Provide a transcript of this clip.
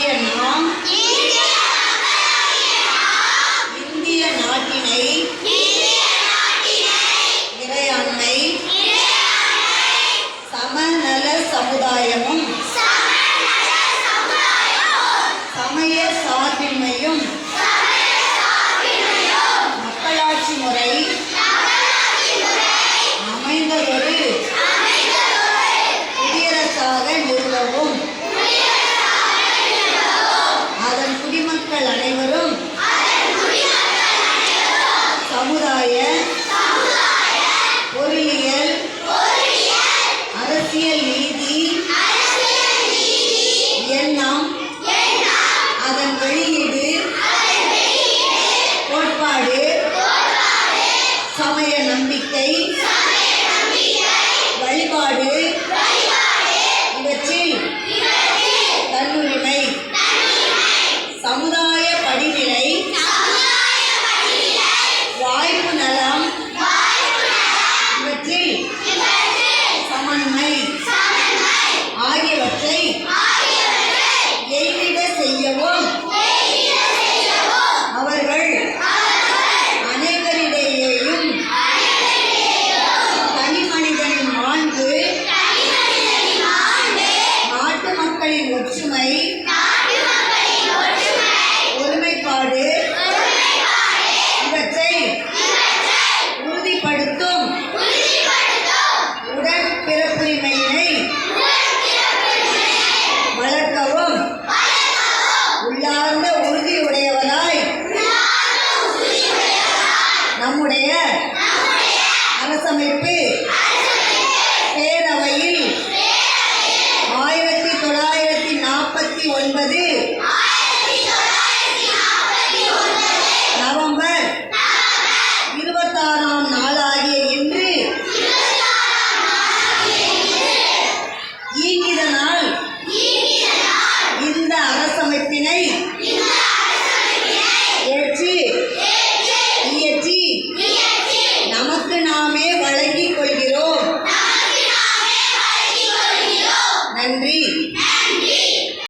Yeah. Invicta. நம்முடைய அரசமைப்பு பேரவையில் ஆயிரத்தி தொள்ளாயிரத்தி நாற்பத்தி ஒன்பது